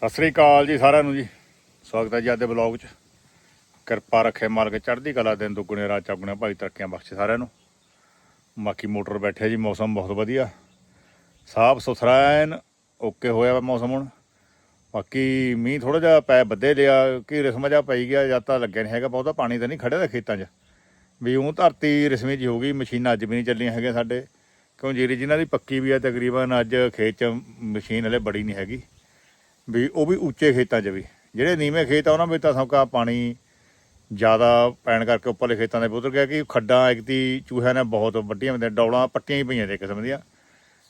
ਸਤਿ ਸ੍ਰੀ ਅਕਾਲ ਜੀ ਸਾਰਿਆਂ ਨੂੰ ਜੀ। ਸਵਾਗਤ ਹੈ ਜੀ ਅੱਜ ਦੇ ਬਲੌਗ 'ਚ। ਕਿਰਪਾ ਰੱਖੇ ਮਾਲਕ ਚੜ੍ਹਦੀ ਕਲਾ ਦਿਨ ਦੁੱਗਣੇ ਰਾਤ ਚੌਗਣੇ ਭਾਈ ਤਰੱਕੀਆਂ ਬਖਸ਼ੇ ਸਾਰਿਆਂ ਨੂੰ। ਬਾਕੀ ਮੋਟਰ ਬੈਠੇ ਜੀ, ਮੌਸਮ ਬਹੁਤ ਵਧੀਆ। ਸਾਫ਼ ਸੁਥਰਾ ਐਨ, ਓਕੇ ਹੋਇਆ ਵਾ ਮੌਸਮ ਹੁਣ। ਬਾਕੀ ਮੀਂਹ ਥੋੜਾ ਜਿਹਾ ਪੈ ਬੱਦੇ ਲਿਆ ਕਿ ਰਸਮ ਜਿਹਾ ਪਈ ਗਿਆ, ਜਾਂ ਤਾਂ ਲੱਗਿਆ ਨਹੀਂ ਹੈਗਾ, ਬਹੁਤਾ ਪਾਣੀ ਤਾਂ ਨਹੀਂ ਖੜਿਆ ਦਾ ਖੇਤਾਂ 'ਚ। ਵੀ ਉਹ ਧਰਤੀ ਰਸਮੀ ਜੀ ਹੋ ਗਈ, ਮਸ਼ੀਨਾਂ ਅੱਜ ਵੀ ਨਹੀਂ ਚੱਲੀਆਂ ਹੈਗੀਆਂ ਸਾਡੇ। ਕਿਉਂ ਜੀਰੀ ਜਿਨ੍ਹਾਂ ਦੀ ਪੱਕੀ ਵੀ ਹੈ ਤਕਰੀਬਨ ਅੱਜ ਖੇਤ 'ਚ ਮਸ਼ੀਨ ਹਲੇ ਬੜੀ ਨਹੀਂ ਹੈਗੀ। ਵੀ ਉਹ ਵੀ ਉੱਚੇ ਖੇਤਾਂ 'ਚ ਵੀ। ਜਿਹੜੇ ਨੀਵੇਂ ਖੇਤ ਆ, ਉਹਨਾਂ ਵਿੱਚ ਤਾਂ ਸੌਕਾ ਪਾਣੀ ਜ਼ਿਆਦਾ ਪੈਣ ਕਰਕੇ ਉੱਪਰਲੇ ਖੇਤਾਂ ਦੇ ਉਤਰ ਗਿਆ ਕਿ ਖੱਡਾਂ ਇੱਕ ਦੀ ਚੂਹਿਆਂ ਨੇ ਬਹੁਤ ਵੱਡੀਆਂ ਹੁੰਦੀਆਂ, ਡੌਲਾਂ ਪੱਟੀਆਂ ਹੀ ਪਈਆਂ ਦੇ ਕਿਸਮ ਦੀਆਂ।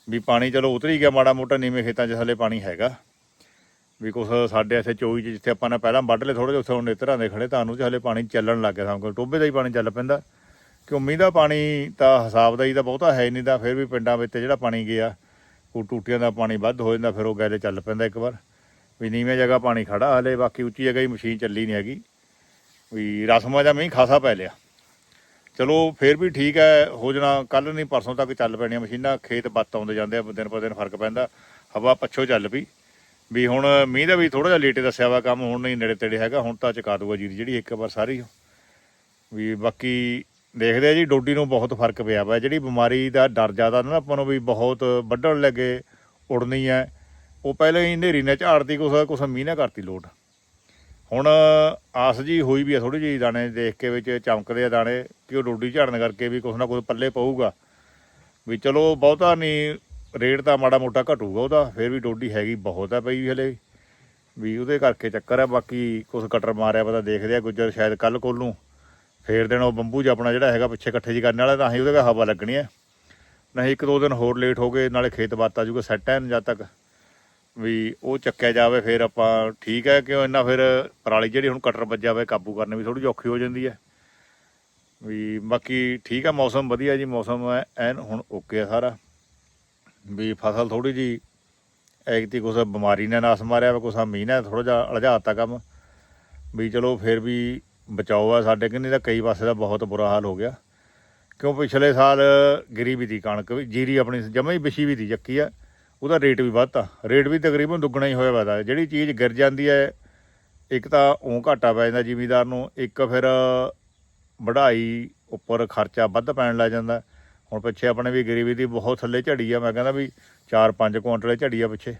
ਵੀ ਪਾਣੀ ਚਲੋ ਉਤਰ ਹੀ ਗਿਆ ਮਾੜਾ ਮੋਟਾ, ਨੀਵੇਂ ਖੇਤਾਂ 'ਚ ਹਲੇ ਪਾਣੀ ਹੈਗਾ। ਵੀ ਕੁਛ ਸਾਡੇ ਇੱਥੇ ਚੋਈ 'ਚ ਜਿੱਥੇ ਆਪਾਂ ਨੇ ਪਹਿਲਾਂ ਵੱਢ ਲਏ ਥੋੜੇ ਜਿਹਾ, ਉੱਥੇ ਹੁਣ ਨੇਤਰਾਂ ਦੇ ਖੜੇ ਤੁਹਾਨੂੰ ਚ ਹਲੇ ਪਾਣੀ ਚੱਲਣ ਲੱਗ ਗਿਆ ਸਾਨੂੰ ਕੋਲ ਟੋਬੇ ਦਾ ਹੀ ਪਾਣੀ ਚੱਲ ਪੈਂਦਾ। ਕਿ ਮੀਂਹ ਦਾ ਪਾਣੀ ਤਾਂ ਹਿਸਾਬ ਦਾ ਹੀ ਤਾਂ ਬਹੁਤਾ ਹੈ ਨਹੀਂ, ਤਾਂ ਫਿਰ ਵੀ ਪਿੰਡਾਂ ਵਿੱਚ ਜਿਹੜਾ ਪਾਣੀ ਗਿਆ, ਉਹ ਟੂਟੀਆਂ ਦਾ ਪਾਣੀ ਵੱਧ ਹੋ ਜਾਂਦਾ, ਫਿਰ ਉਹ ਗੈਲੇ ਚੱਲ ਪੈਂਦਾ ਇੱਕ ਵਾਰ। ਵੀ ਨੀਵੇਂ ਜਗ੍ਹਾ ਪਾਣੀ ਖੜਾ, ਹਲੇ ਬਾਕੀ ਉੱਚੀ ਜਗ੍ਹਾ ਹੀ ਮਸ਼ੀਨ ਚੱਲੀ ਨਹੀਂ ਹੈਗੀ। ਵੀ ਰਸਮਾਂ ਜਾਂ ਮੀਂਹ ਖਾਸਾ ਪੈ ਲਿਆ। ਚਲੋ ਫਿਰ ਵੀ ਠੀਕ ਹੈ, ਹੋ ਜਾਣਾ ਕੱਲ ਨਹੀਂ ਪਰਸੋਂ ਤੱਕ ਚੱਲ ਪੈਣੀਆਂ ਮਸ਼ੀਨਾਂ, ਖੇਤ ਬੱਤ ਆਉਂਦੇ ਜਾਂਦੇ ਆ, ਦਿਨ ਪਰ ਦਿਨ ਫ਼ਰਕ ਪੈਂਦਾ, ਹਵਾ ਪੱਛੋ ਚੱਲ ਪਈ। ਵੀ ਹੁਣ ਮੀਂਹ ਦਾ ਵੀ ਥੋੜਾ ਜਿਹਾ ਲੇਟੇ ਦੱਸਿਆ ਵਾ ਕੰਮ, ਹੁਣ ਨਹੀਂ ਨੇੜੇ ਤੇੜੇ ਹੈਗਾ, ਹੁਣ ਤਾਂ ਚਕਾ ਦੂਗਾ ਜੀਰੀ ਜਿਹੜੀ ਇੱਕ ਵਾਰ ਸਾਰੀ। ਵੀ ਬਾਕੀ ਦੇਖਦੇ ਆ ਜੀ, ਡੋਡੀ ਨੂੰ ਬਹੁਤ ਫ਼ਰਕ ਪਿਆ ਵਾ, ਜਿਹੜੀ ਬਿਮਾਰੀ ਦਾ ਡਰ ਜ਼ਿਆਦਾ ਨਾ, ਆਪਾਂ ਨੂੰ ਵੀ ਬਹੁਤ ਵੱਢਣ ਲੱਗੇ, ਉੜਨੀ ਹੈ। ਉਹ ਪਹਿਲਾਂ ਹੀ ਹਨੇਰੀ ਨੇ ਝਾੜਤੀ, ਕੁਛ ਕੁਛ ਮੀਂਹ ਨੇ ਕਰਤੀ ਲੋਟ। ਹੁਣ ਆਸ ਜੀ ਹੋਈ ਵੀ ਆ ਥੋੜੀ ਜਿਹੀ ਦਾਣੇ ਦੇਖ ਕੇ ਵਿੱਚ ਚਮਕਦੇ ਆ ਦਾਣੇ, ਕਿ ਉਹ ਡੋਡੀ ਝਾੜਨ ਕਰਕੇ ਵੀ ਕੁਛ ਨਾ ਕੁਛ ਪੱਲੇ ਪਊਗਾ। ਵੀ ਚਲੋ ਬਹੁਤਾ ਨਹੀਂ, ਰੇਟ ਤਾਂ ਮਾੜਾ ਮੋਟਾ ਘਟੂਗਾ ਉਹਦਾ, ਫਿਰ ਵੀ ਡੋਡੀ ਹੈਗੀ ਬਹੁਤ ਹੈ ਪਈ ਹਲੇ। ਵੀ ਉਹਦੇ ਕਰਕੇ ਚੱਕਰ ਹੈ ਬਾਕੀ ਕੁਛ ਕਟਰ ਮਾਰਿਆ ਪਤਾ ਦੇਖਦੇ ਆ, ਗੁੱਜਰ ਸ਼ਾਇਦ ਕੱਲ ਕੋਲ ਨੂੰ ਫੇਰ ਦੇਣ ਉਹ ਬੰਬੂ ਜਿਹਾ ਆਪਣਾ ਜਿਹੜਾ ਹੈਗਾ ਪਿੱਛੇ ਇਕੱਠੇ ਜੀ ਕਰਨ ਵਾਲਾ, ਤਾਂ ਹੀ ਉਹਦੇ ਕਾ ਹਵਾ ਲੱਗਣੀ ਹੈ ਨਹੀਂ, ਇੱਕ ਦੋ ਦਿਨ ਹੋਰ ਲੇਟ ਹੋ ਗਏ, ਨਾਲੇ ਖੇਤ ਬਾਤ ਆ ਜੂਗਾ ਸੈੱਟ ਹੈ ਜਦ ਤੱਕ। ਵੀ ਉਹ ਚੱਕਿਆ ਜਾਵੇ, ਫਿਰ ਆਪਾਂ ਠੀਕ ਹੈ ਕਿ ਇੰਨਾ ਫਿਰ ਪਰਾਲੀ ਜਿਹੜੀ ਹੁਣ ਕਟਰ ਵੱਜਿਆ ਹੋਵੇ ਕਾਬੂ ਕਰਨੀ ਵੀ ਥੋੜੀ ਜਿਹੀ ਔਖੀ ਹੋ ਜਾਂਦੀ ਹੈ। ਵੀ ਬਾਕੀ ਠੀਕ ਹੈ, ਮੌਸਮ ਵਧੀਆ ਜੀ, ਮੌਸਮ ਐਨ ਹੁਣ ਓਕੇ ਆ ਸਾਰਾ। ਵੀ ਫਸਲ ਥੋੜੀ ਜੀ ਐਗਤੀ ਕੁਛ ਬਿਮਾਰੀ ਨੇ ਨਾਸ ਮਾਰਿਆ ਵਾ ਕੁਛ ਮੀਂਹ ਨੇ ਥੋੜਾ ਜਿਹਾ ਅਲਝਾਤਾ ਕੰਮ। ਵੀ ਚਲੋ ਫਿਰ ਵੀ ਬਚਾਓ ਆ ਸਾਡੇ ਕਿੰਨੇ ਦਾ ਕਈ ਪਾਸੇ ਦਾ ਬਹੁਤ ਬੁਰਾ ਹਾਲ ਹੋ ਗਿਆ। ਕਿਉਂ ਪਿਛਲੇ ਸਾਲ ਗਿਰੀ ਵੀ ਦੀ ਕਣਕ, ਵੀ ਜੀਰੀ ਆਪਣੀ ਜਮਾ ਹੀ ਵਿਛੀ ਵੀ ਦੀ ਚੱਕੀ ਆ। ਉਹਦਾ ਰੇਟ ਵੀ ਵੱਧਤਾ ਰੇਟ ਵੀ ਤਕਰੀਬਨ ਦੁੱਗਣਾ ਹੀ ਹੋਇਆ ਵਾ। ਜਿਹੜੀ ਚੀਜ਼ ਗਿਰ ਜਾਂਦੀ ਹੈ, ਇੱਕ ਤਾਂ ਉਹ ਘਾਟਾ ਪੈ ਜਾਂਦਾ ਜ਼ਿਮੀਦਾਰ ਨੂੰ, ਇੱਕ ਫਿਰ ਵਢਾਈ ਉੱਪਰ ਖਰਚਾ ਵੱਧ ਪੈਣ ਲੱਗ ਜਾਂਦਾ। ਹੁਣ ਪਿੱਛੇ ਆਪਣੇ ਵੀ ਗਰੀਬੀ ਦੀ ਬਹੁਤ ਥੱਲੇ ਝੜੀ ਆ, ਮੈਂ ਕਹਿੰਦਾ ਵੀ 4-5 ਕੁਇੰਟਲ ਝੜੀ ਆ ਪਿੱਛੇ।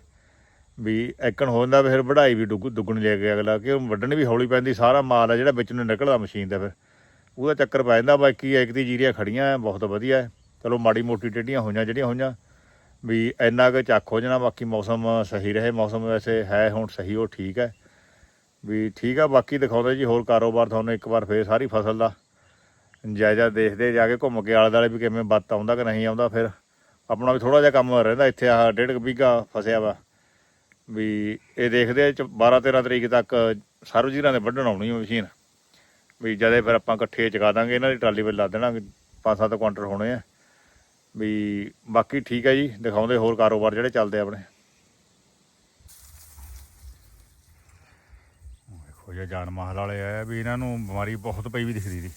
ਵੀ ਐਕਣ ਹੋ ਜਾਂਦਾ ਫਿਰ ਵਢਾਈ ਵੀ ਦੁੱਗ ਦੁੱਗਣ ਲੈ ਕੇ ਅਗਲਾ, ਕਿ ਉਹ ਵੱਢਣੀ ਵੀ ਹੌਲੀ ਪੈਂਦੀ, ਸਾਰਾ ਮਾਲ ਆ ਜਿਹੜਾ ਵਿੱਚ ਨੂੰ ਨਿਕਲਦਾ ਮਸ਼ੀਨ ਦਾ ਫਿਰ। ਉਹਦਾ ਚੱਕਰ ਪੈ ਜਾਂਦਾ, ਬਾਕੀ ਇੱਕ ਦੀ ਜੀਰੀਆਂ ਖੜੀਆਂ, ਬਹੁਤ ਵਧੀਆ। ਚਲੋ ਮਾੜੀ ਮੋਟੀ ਟੇਢੀਆਂ ਹੋਈਆਂ, ਜਿਹੜੀਆਂ ਹੋਈਆਂ। ਵੀ ਇੰਨਾ ਕੁ ਚੱਕ ਹੋ ਜਾਣਾ, ਬਾਕੀ ਮੌਸਮ ਸਹੀ ਰਹੇ, ਮੌਸਮ ਵੈਸੇ ਹੈ ਹੁਣ ਸਹੀ, ਉਹ ਠੀਕ ਹੈ। ਵੀ ਠੀਕ ਆ, ਬਾਕੀ ਦਿਖਾਉਂਦੇ ਜੀ, ਹੋਰ ਕਾਰੋਬਾਰ ਤੁਹਾਨੂੰ ਇੱਕ ਵਾਰ ਫੇਰ ਸਾਰੀ ਫਸਲ ਦਾ ਜਾਇਜ਼ਾ ਦੇਖਦੇ, ਜਾ ਕੇ ਘੁੰਮ ਕੇ ਆਲੇ ਦੁਆਲੇ ਵੀ ਕਿਵੇਂ ਬੱਤ ਆਉਂਦਾ ਕਿ ਨਹੀਂ ਆਉਂਦਾ, ਫਿਰ ਆਪਣਾ ਵੀ ਥੋੜਾ ਜਿਹਾ ਕੰਮ ਰਹਿੰਦਾ ਇੱਥੇ, ਆਹ ਡੇਢ ਕੁ ਵੀਘਾ ਫਸਿਆ ਵਾ। ਵੀ ਇਹ ਦੇਖਦੇ ਆ 12 13 ਤਰੀਕ ਤੱਕ ਸਾਰੂ ਸਰਵਜੀਰਾਂ ਦੇ ਵੱਢਣ ਆਉਣੀ ਆ ਮਸ਼ੀਨ। ਵੀ ਜਦੇ ਫਿਰ ਆਪਾਂ ਇਕੱਠੇ ਚਕਾ ਦਾਂਗੇ, ਇਹਨਾਂ ਦੀ ਟਰਾਲੀ ਵਿੱਚ ਲਾ ਦੇਣਾ 5-7 ਕੁਆਂਟਲ ਹੋਣੇ ਆ। ਵੀ ਬਾਕੀ ਠੀਕ ਹੈ ਜੀ, ਦਿਖਾਉਂਦੇ ਹੋਰ ਕਾਰੋਬਾਰ ਜਿਹੜੇ ਚੱਲਦੇ ਆਪਣੇ। ਦੇਖੋ ਜੇ ਜਾਨ ਮਾਹਲ ਵਾਲੇ ਆ ਵੀ ਇਹਨਾਂ ਨੂੰ ਬਿਮਾਰੀ ਬਹੁਤ ਪਈ ਵੀ ਦਿਖਦੀ ਦੀ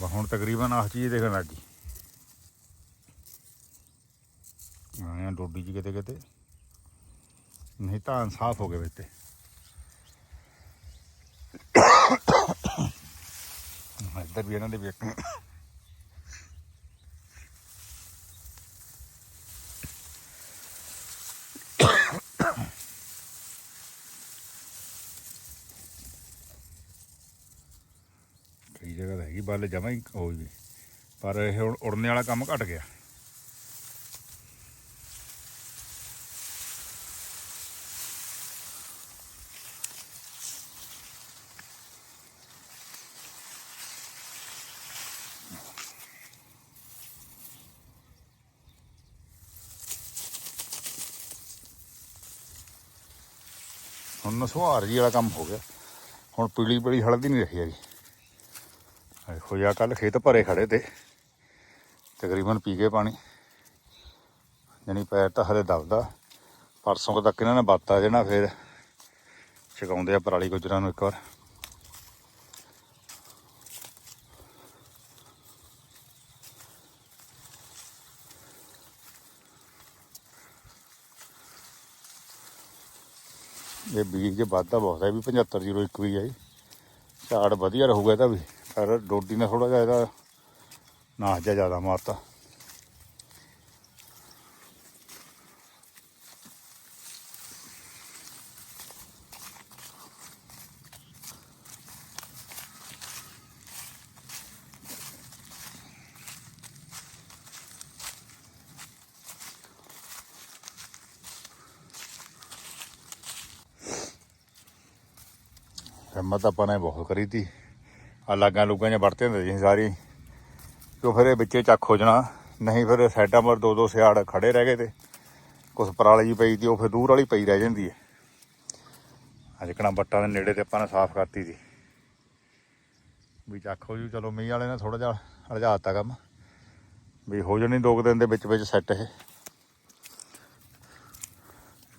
ਬਸ ਹੁਣ ਤਕਰੀਬਨ ਆਹ ਚੀਜ਼ ਦੇਖਣ ਲੱਗ ਗਈ। ਆਇਆ ਡੋਡੀ ਜੀ ਕਿਤੇ ਕਿਤੇ। ਨਹੀਂ ਤਾਂ ਸਾਫ਼ ਹੋ ਗਏ ਵਿੱਚ ਤੇ। ਇੱਧਰ ਵੀ ਇਹਨਾਂ ਦੇ ਵੀ ਇੱਕ ਜਗ੍ਹਾ ਤਾਂ ਹੈਗੀ ਬੱਲ ਜਮਾ ਹੀ ਹੋ ਗਈ ਪਰ ਇਹ ਹੁਣ ਉੜਨੇ ਵਾਲਾ ਕੰਮ ਘਟ ਗਿਆ। ਹੁਣ ਨਸਵਾਰ ਜੀ ਵਾਲਾ ਕੰਮ ਹੋ ਗਿਆ। ਹੁਣ ਪੀਲੀ ਪੀਲੀ ਹਲਦੀ ਨਹੀਂ ਰਹੀ ਜੀ ਦੇਖੋ ਯਾ ਕੱਲ ਖੇਤ ਭਰੇ ਖੜੇ ਤੇ। ਤਕਰੀਬਨ ਪੀ ਗਏ ਪਾਣੀ। ਜਾਣੀ ਪੈਰ ਤਾਂ ਹਲੇ ਦਬਦਾ। ਪਰਸੋਂ ਕੁ ਤੱਕ ਇਹਨਾਂ ਨੇ ਬਾਤਾ ਜਣਾ ਫਿਰ ਛਕਾਉਂਦੇ ਆ ਪਰਾਲੀ ਗੁਜਰਾਂ ਨੂੰ ਇੱਕ ਵਾਰ। ਇਹ ਬੀਜ ਜੇ ਵਾਧਾ ਬਹੁਤ ਹੈ ਇਹ ਵੀ 7501 ਵੀ ਹੈ ਜੀ। ਝਾੜ ਵਧੀਆ ਰਹੂਗਾ ਇਹਦਾ ਵੀ। ਪਰ ਡੋਡੀ ਨੇ ਥੋੜਾ ਜਿਹਾ ਇਹਦਾ ਨਾਸ ਜਿਹਾ ਜ਼ਿਆਦਾ ਮਾਰਤਾ। ਹਿੰਮਤ ਆਪਾਂ ਨੇ ਬਹੁਤ ਕਰੀ ਤੀ। ਆ ਲਾਗਾਂ ਲੁਗਾਂ ਜਾਂ ਵਰਤੇ ਹੁੰਦੇ ਸੀ ਸਾਰੀ। ਕਿਉਂ ਫਿਰ ਇਹ ਵਿੱਚੇ ਚੱਕ ਹੋ ਜਾਣਾ ਨਹੀਂ ਫਿਰ ਸਾਈਡਾਂ ਪਰ ਦੋ ਦੋ ਸਿਆੜ ਖੜੇ ਰਹਿ ਗਏ ਤੇ ਕੁਛ ਪਰਾਲੀ ਜੀ ਪਈ ਤੀ ਉਹ ਫਿਰ ਦੂਰ ਵਾਲੀ ਪਈ ਰਹਿ ਜਾਂਦੀ ਹੈ ਅੱਜ ਕਣਾ ਬੱਟਾਂ ਦੇ ਨੇੜੇ ਤੇ ਆਪਾਂ ਨੇ ਸਾਫ਼ ਕਰਤੀ ਸੀ। ਵੀ ਚੱਕ ਹੋ ਜੂ ਚਲੋ ਮੀਂਹ ਵਾਲੇ ਨੇ ਥੋੜਾ ਜਿਹਾ ਹਲਜਾਤਾ ਕੰਮ। ਵੀ ਹੋ ਜਾਣੀ ਦੋ ਕੁ ਦਿਨ ਦੇ ਵਿੱਚ ਵਿੱਚ ਸੈੱਟ ਇਹ।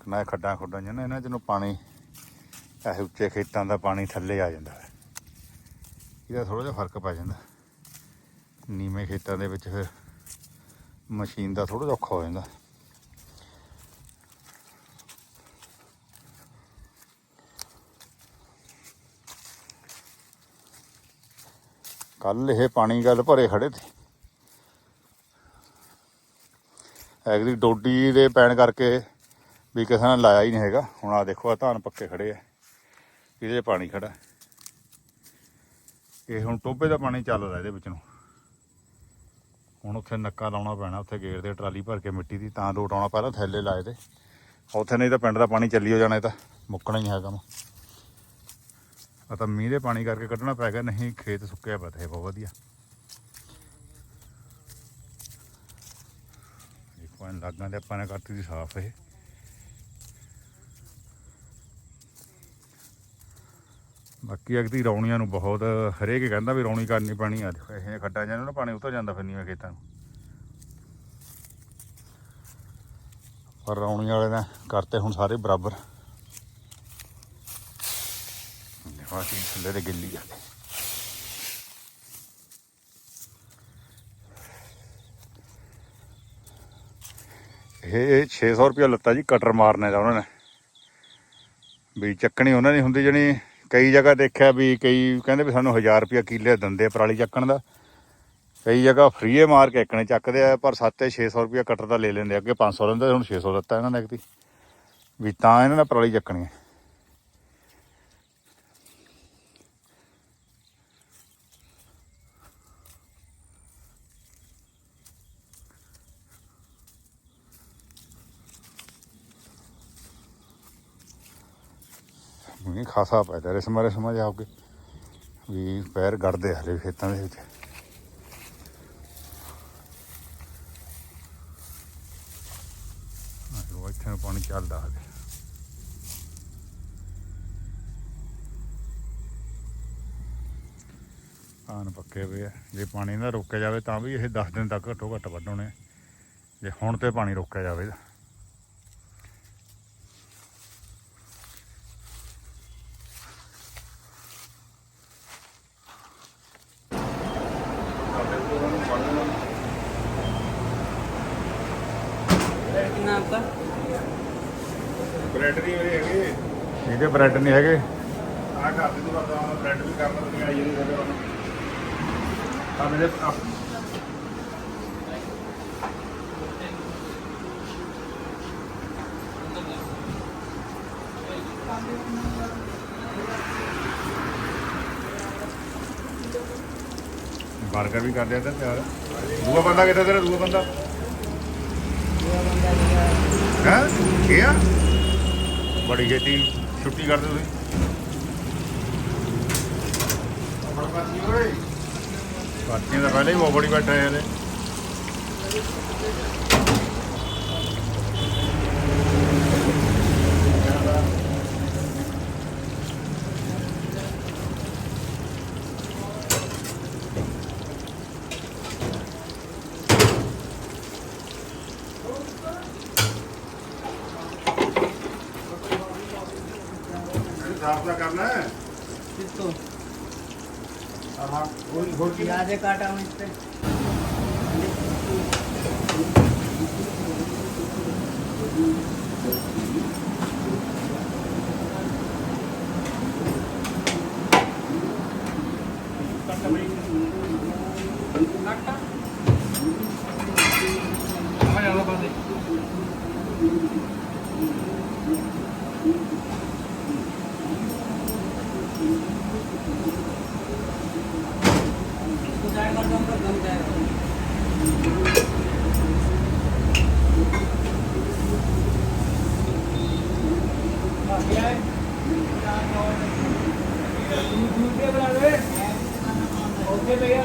ਨਾ ਖੱਡਾਂ ਖੁੱਡਾਂ ਜਿਹਨਾਂ ਇਹਨਾਂ ਚ ਨੂੰ ਪਾਣੀ, ਇਹ ਉੱਚੇ ਖੇਤਾਂ ਦਾ ਪਾਣੀ ਥੱਲੇ ਆ ਜਾਂਦਾ। ਇਹਦਾ ਥੋੜਾ ਜਿਹਾ ਫ਼ਰਕ ਪੈ ਜਾਂਦਾ। ਨੀਵੇਂ ਖੇਤਾਂ ਦੇ ਵਿੱਚ ਫਿਰ ਮਸ਼ੀਨ ਦਾ ਥੋੜਾ ਜਿਹਾ ਔਖਾ ਹੋ ਜਾਂਦਾ। ਕੱਲ ਇਹ ਪਾਣੀ ਗੱਲ ਭਰੇ ਖੜੇ ਤੇ। ਐਗਰੀ ਡੋਡੀ ਦੇ ਪੈਣ ਕਰਕੇ ਵੀ ਕਿਸੇ ਨੇ ਲਾਇਆ ਹੀ ਨਹੀਂ ਹੈਗਾ। ਹੁਣ ਆ ਦੇਖੋ ਆ ਧਾਨ ਪੱਕੇ ਖੜੇ ਆ। ਇਹਦੇ ਪਾਣੀ ਖੜਾ ਇਹ ਹੁਣ ਟੋਬੇ ਦਾ ਪਾਣੀ ਚੱਲਦਾ ਇਹਦੇ ਵਿੱਚ ਨੂੰ। ਹੁਣ ਉੱਥੇ ਨੱਕਾ ਲਾਉਣਾ ਪੈਣਾ, ਉੱਥੇ ਗੇਰ ਦੇ ਟਰਾਲੀ ਭਰ ਕੇ ਮਿੱਟੀ ਦੀ ਤਾਂ ਲੋਟ ਆਉਣਾ, ਪਹਿਲਾਂ ਥੈਲੇ ਲਾਏ ਤੇ। ਉੱਥੇ ਨਹੀਂ ਤਾਂ ਪਿੰਡ ਦਾ ਪਾਣੀ ਚੱਲੀ ਹੋ ਜਾਣਾ, ਇਹ ਤਾਂ ਮੁੱਕਣਾ ਹੀ ਨਹੀਂ ਹੈਗਾ ਕੰਮ। ਆ ਤਾਂ ਮੀਂਹ ਦੇ ਪਾਣੀ ਕਰਕੇ ਕੱਢਣਾ ਪੈ ਗਿਆ, ਨਹੀਂ ਖੇਤ ਸੁੱਕਿਆ ਪਿਆ ਤੇ ਬਹੁਤ ਵਧੀਆ। ਇੱਕ ਵਾਰ ਲਾਗਾਂ ਦੇ ਆਪਾਂ ਨੇ ਕਰਤੀ ਸੀ ਸਾਫ਼ ਇਹ। ਬਾਕੀ ਅਗਦੀ ਰੌਣੀਆਂ ਨੂੰ ਬਹੁਤ, ਹਰੇਕ ਕਹਿੰਦਾ ਵੀ ਰੌਣੀ ਕਰਨੀ ਪੈਣੀ ਆ। ਦੇਖੋ, ਇਹ ਖੱਡਾਂ ਜਾਂ ਨਾ ਪਾਣੀ ਉਤਰ ਜਾਂਦਾ ਫਿਰ ਨੀਵੇਂ ਖੇਤਾਂ ਨੂੰ। ਪਰ ਰੌਣੀ ਵਾਲੇ ਨੇ ਕਰਤੇ ਹੁਣ ਸਾਰੇ ਬਰਾਬਰ। ਦੇਖੋ, ਅਸੀਂ ਥੱਲੇ ਤੇ ਗਿੱਲੀ ਜਾਂਦੇ ਇਹ 600 ਰੁਪਏ ਲੱਤਾ ਜੀ, ਕਟਰ ਮਾਰਨੇ ਦਾ ਉਹਨਾਂ ਨੇ। ਵੀ ਚੱਕਣੀ ਉਹਨਾਂ ਦੀ ਹੁੰਦੀ, ਜਣੀ ਕਈ ਜਗ੍ਹਾ ਦੇਖਿਆ ਵੀ ਕਈ ਕਹਿੰਦੇ ਵੀ ਸਾਨੂੰ 1000 ਰੁਪਏ ਕਿੱਲੇ ਦਿੰਦੇ ਆ ਪਰਾਲੀ ਚੱਕਣ ਦਾ। ਕਈ ਜਗ੍ਹਾ ਫਰੀਏ ਮਾਰ ਕੇ ਇੱਕਣੇ ਚੱਕਦੇ ਆ, ਪਰ 7 600 ਰੁਪਏ ਕਟਰ ਦਾ ਲੈ ਲੈਂਦੇ ਆ। ਅੱਗੇ 500 ਲੈਂਦੇ, ਹੁਣ 600 ਦਿੱਤਾ ਇਹਨਾਂ ਨੇ ਐਕਤੀ ਵੀ ਤਾਂ ਇਹਨਾਂ ਨੇ ਪਰਾਲੀ ਚੱਕਣੀ ਹੈ ਮੀਂਹ ਖਾਸਾ ਪੈਦਾ ਰਿਸ ਮਾਰੇ ਸਮਝ ਕੇ। ਵੀ ਪੈਰ ਗੜਦੇ ਆ ਹਲੇ ਖੇਤਾਂ ਦੇ ਵਿੱਚ। ਆਹ ਇੱਥੇ ਨੂੰ ਪਾਣੀ ਚੱਲਦਾ ਹਲੇ। ਆਨ ਪੱਕੇ ਹੋਏ ਆ। ਜੇ ਪਾਣੀ ਨਾ ਰੋਕਿਆ ਜਾਵੇ ਤਾਂ ਵੀ ਇਹ 10 ਦਿਨ ਤੱਕ ਘੱਟੋ ਘੱਟ ਵੱਢਣੇ ਜੇ ਹੁਣ ਤੇ ਪਾਣੀ ਰੋਕਿਆ ਜਾਵੇ ਤਾਂ। कितना आपका ਬ੍ਰੈਡ ਨਹੀਂ ਹੋਏ ਹੈਗੇ ਇਹਦੇ ਬ੍ਰੈਡ ਨਹੀਂ ਹੈਗੇ ਆ ਘਰ ਦੇ ਤੋਂ ਕਰਦਾ ਬ੍ਰੈਡ ਵੀ ਕਰਨਾ ਤੇ ਆਈ ਨਹੀਂ ਹੈਗੇ ਆ ਮੇਰੇ ਆ ਬਰਗਰ ਵੀ ਕਰ ਦਿਆ ਤਾਂ ਤਿਆਰ ਦੂਆ ਬੰਦਾ ਕਿੱਥੇ ਤੇਰਾ ਦੂਆ ਬੰਦਾ ਹੈ। ਕੀ ਆ? ਬੜੀ ਛੇਤੀ ਛੁੱਟੀ ਕਰਦੇ ਤੁਸੀਂ। ਪਾਰਟੀਆਂ ਦਾ ਪਹਿਲੇ ਹੀ ਬਹੁਤ ਬੜੀ ਬੈਠੇ ਹੈ साफ़ ना करना है। किसको? अब आप घोल घोल की आधे काटा हूँ इस पे। Thank you. ओके भैया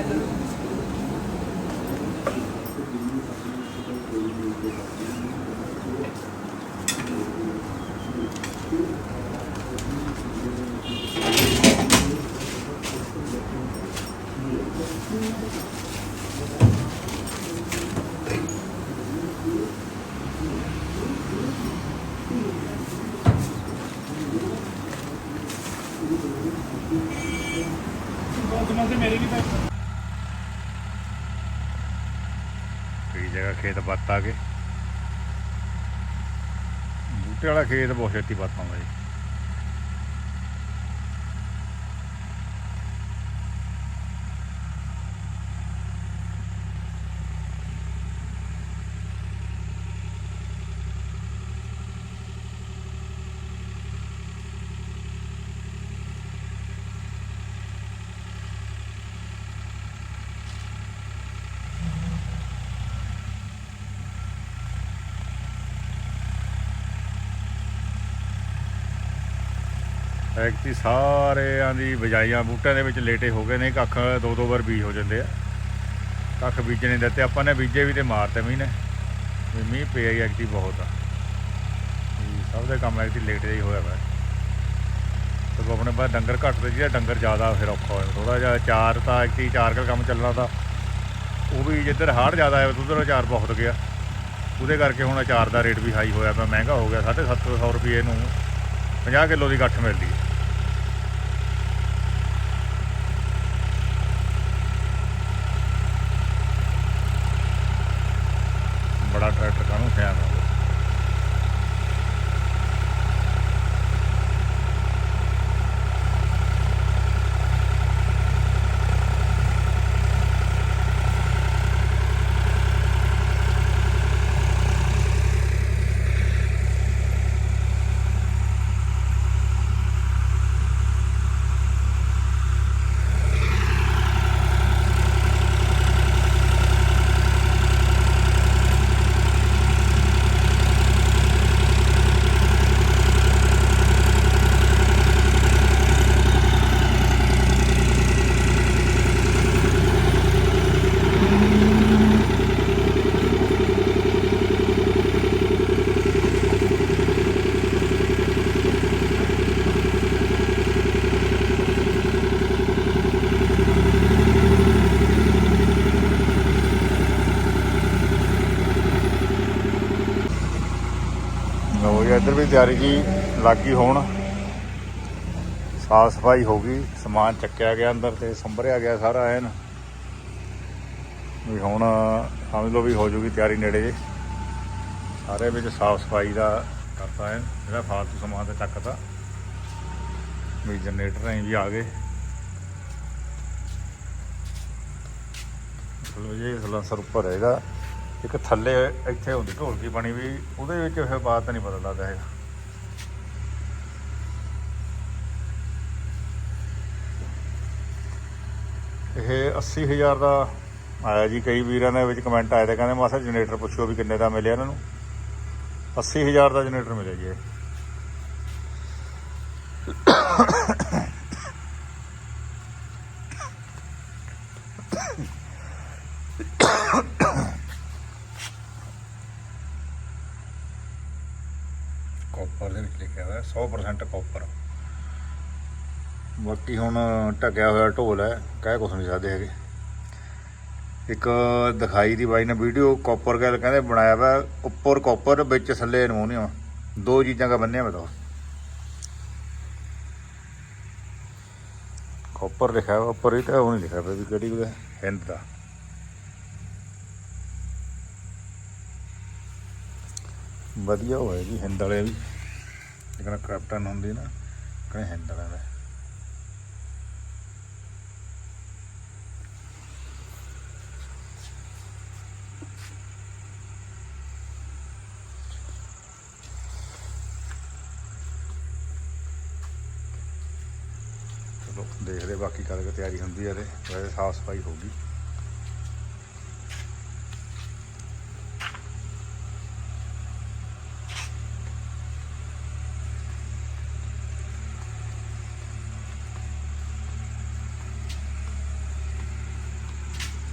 ਖੇਤ ਬੱਤ ਬੂਟੇ ਵਾਲਾ ਖੇਤ ਬਹੁਤ ਛੇਤੀ ਬੱਤ ਆਉਂਦਾ ਜੀ। ਐਕਤੀ ਸਾਰਿਆਂ ਦੀ ਬਜਾਈਆਂ ਬੂਟਿਆਂ ਦੇ ਵਿੱਚ ਲੇਟੇ ਹੋ ਗਏ ਨੇ, ਕੱਖ ਦੋ ਦੋ ਵਾਰ ਬੀਜ ਹੋ ਜਾਂਦੇ ਆ। ਕੱਖ ਬੀਜਣੇ ਦਿੱਤੇ ਆਪਾਂ ਨੇ ਬੀਜੇ ਵੀ ਤੇ ਮਾਰਤੇ ਮੀਂਹ ਨੇ। ਵੀ ਮੀਂਹ ਪਿਆ ਹੀ ਐਕਤੀ ਬਹੁਤ ਆ। ਸਭ ਦੇ ਕੰਮ ਐਕਤੀ ਲੇਟ ਹੀ ਹੋਇਆ ਵਾ। ਤੇ ਆਪਣੇ ਪਾਸ ਡੰਗਰ ਘੱਟ ਤੇ ਜਿਹੜਾ ਡੰਗਰ ਜ਼ਿਆਦਾ ਫਿਰ ਔਖਾ ਹੋਇਆ। ਥੋੜਾ ਜਿਹਾ ਚਾਰ ਤਾਂ ਐਕਤੀ ਚਾਰ ਕੁ ਕੰਮ ਚੱਲਣਾ ਤਾਂ ਉਹ ਵੀ ਜਿੱਧਰ ਹਾੜ ਜ਼ਿਆਦਾ ਆਇਆ, ਉਧਰ ਚਾਰ ਬਹੁਤ ਗਿਆ। ਉਹਦੇ ਕਰਕੇ ਹੁਣ ਅਚਾਰ ਦਾ ਰੇਟ ਵੀ ਹਾਈ ਹੋਇਆ ਪਿਆ, ਮਹਿੰਗਾ ਹੋ ਗਿਆ। 750 ਰੁਪਏ ਨੂੰ 50 ਕਿਲੋ ਦੀ ਗੱਠ ਮਿਲਦੀ ਹੈ ਬੜਾ ਟਰੈਕਟਰ ਕਾਹਨੂੰ ਸਿਆਣ ਹੋ ਗਿਆ ਲੋ ਜੀ ਇੱਧਰ ਵੀ ਤਿਆਰੀ ਜੀ ਲੱਗੀ ਹੋਣ। ਸਾਫ਼ ਸਫ਼ਾਈ ਹੋ ਗਈ, ਸਮਾਨ ਚੱਕਿਆ ਗਿਆ ਅੰਦਰ ਤੇ ਸੰਭਰਿਆ ਗਿਆ ਸਾਰਾ ਐਨ। ਵੀ ਹੁਣ ਸਮਝ ਲਓ ਵੀ ਹੋ ਜੂਗੀ ਤਿਆਰੀ ਨੇੜੇ ਜੇ। ਸਾਰੇ ਵਿੱਚ ਸਾਫ਼ ਸਫ਼ਾਈ ਦਾ ਕਰਤਾ ਹੈ ਜਿਹੜਾ ਫਾਲਤੂ ਸਮਾਨ ਤੇ ਚੱਕਦਾ ਵੀ ਜਨਰੇਟਰ ਐਂ ਵੀ ਆ ਗਏ। ਚਲੋ ਜੀ ਸਲਾਂਸਰ ਉੱਪਰ ਹੈਗਾ। ਇੱਕ ਥੱਲੇ ਇੱਥੇ ਹੁੰਦੀ ਢੋਲਕੀ ਬਣੀ ਵੀ, ਉਹਦੇ ਵਿੱਚ ਫਿਰ ਬਾਤ ਨਹੀਂ ਪਤਾ ਲੱਗਦਾ ਹੈਗਾ। ਇਹ 80000 ਦਾ ਆਇਆ ਜੀ, ਕਈ ਵੀਰਾਂ ਦੇ ਵਿੱਚ ਕਮੈਂਟ ਆਏ ਤੇ ਕਹਿੰਦੇ ਮਾਸਾ ਜਨਰੇਟਰ ਪੁੱਛੋ ਵੀ ਕਿੰਨੇ ਦਾ ਮਿਲਿਆ ਇਹਨਾਂ ਨੂੰ। 80000 ਦਾ ਜਨਰੇਟਰ ਮਿਲਿਆ ਜੀ ਇਹ। 100% ਕਾਪਰ ਬਾਕੀ ਹੁਣ ਢਕਿਆ ਹੋਇਆ ਢੋਲ ਹੈ, ਕਹਿ ਕੁਛ ਨਹੀਂ ਸਕਦੇ ਹੈਗੇ। ਇੱਕ ਦਿਖਾਈ ਦੀ ਬਾਈ ਨੇ ਵੀਡੀਓ ਕਾਪਰ ਗੈਲ ਕਹਿੰਦੇ ਬਣਾਇਆ ਵਾ, ਉੱਪਰ ਕਾਪਰ ਵਿੱਚ ਥੱਲੇ ਐਲੂਮੀਨੀਅਮ ਦੋ ਚੀਜ਼ਾਂ ਦਾ ਬੰਨਿਆ ਬਤਾਓ ਕਾਪਰ ਲਿਖਿਆ ਉੱਪਰ ਹੀ ਤਾਂ ਉਹ ਨਹੀਂ ਲਿਖਿਆ ਵੀ ਕਿਹੜੀ ਉਹਦਾ ਹਿੰਦ ਦਾ। ਵਧੀਆ ਹੋਇਆ ਜੀ ਹਿੰਦ ਵਾਲੇ ਵੀ। ਜਿਹੜਾ ਕੈਪਟਨ ਹੁੰਦੀ ਨਾ ਕਹਿੰਦੇ ਹਿੰਦ ਵਾਲੇ ਚਲੋ ਦੇਖਦੇ ਬਾਕੀ ਕਦ ਤਿਆਰੀ ਹੁੰਦੀ ਹੈ ਤੇ ਵੈਸੇ ਸਾਫ਼ ਸਫ਼ਾਈ ਹੋਊਗੀ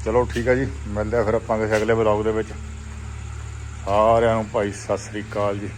ਚਲੋ ਠੀਕ ਹੈ ਜੀ, ਮਿਲਦੇ ਆ ਫਿਰ ਆਪਾਂ ਕਿਸੇ ਅਗਲੇ ਵਲੌਗ ਦੇ ਵਿੱਚ। ਸਾਰਿਆਂ ਨੂੰ ਭਾਈ, ਸਤਿ ਸ੍ਰੀ ਅਕਾਲ ਜੀ।